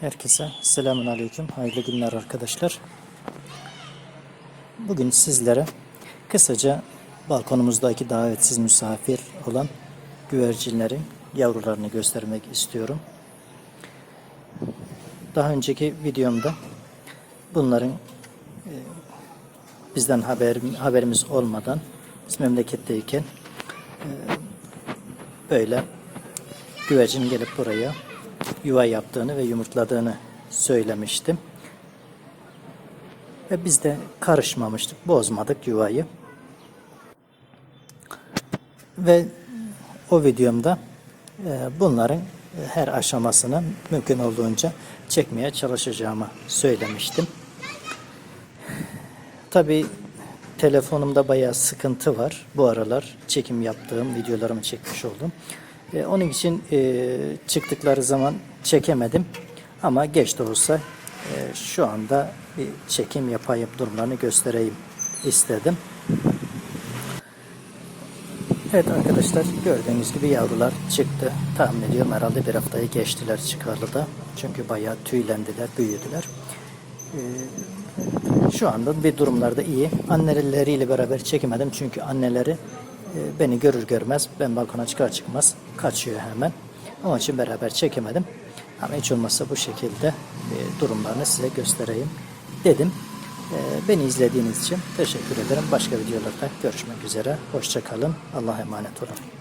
Herkese selamun aleyküm. Hayırlı günler arkadaşlar. Bugün sizlere kısaca balkonumuzdaki davetsiz misafir olan güvercinlerin yavrularını göstermek istiyorum. Daha önceki videomda bunların e, bizden haber, haberimiz olmadan biz memleketteyken e, böyle güvercin gelip buraya yuva yaptığını ve yumurtladığını söylemiştim. Ve biz de karışmamıştık, bozmadık yuvayı. Ve o videomda e, bunların e, her aşamasını mümkün olduğunca çekmeye çalışacağımı söylemiştim. Tabi telefonumda bayağı sıkıntı var. Bu aralar çekim yaptığım, videolarımı çekmiş oldum. E, onun için çıktıkları zaman çekemedim. Ama geç de olsa e, şu anda bir çekim yapayım, durumlarını göstereyim istedim. Evet arkadaşlar gördüğünüz gibi yavrular çıktı. Tahmin ediyorum herhalde bir haftayı geçtiler çıkarlı da. Çünkü bayağı tüylendiler, büyüdüler. Ee, şu anda bir durumlarda iyi. Anneleriyle beraber çekemedim çünkü anneleri e, beni görür görmez ben balkona çıkar çıkmaz kaçıyor hemen. Onun için beraber çekemedim. Ama hiç olmazsa bu şekilde e, durumlarını size göstereyim dedim. E, Beni izlediğiniz için teşekkür ederim. Başka videolarda görüşmek üzere. Hoşçakalın. Allah'a emanet olun.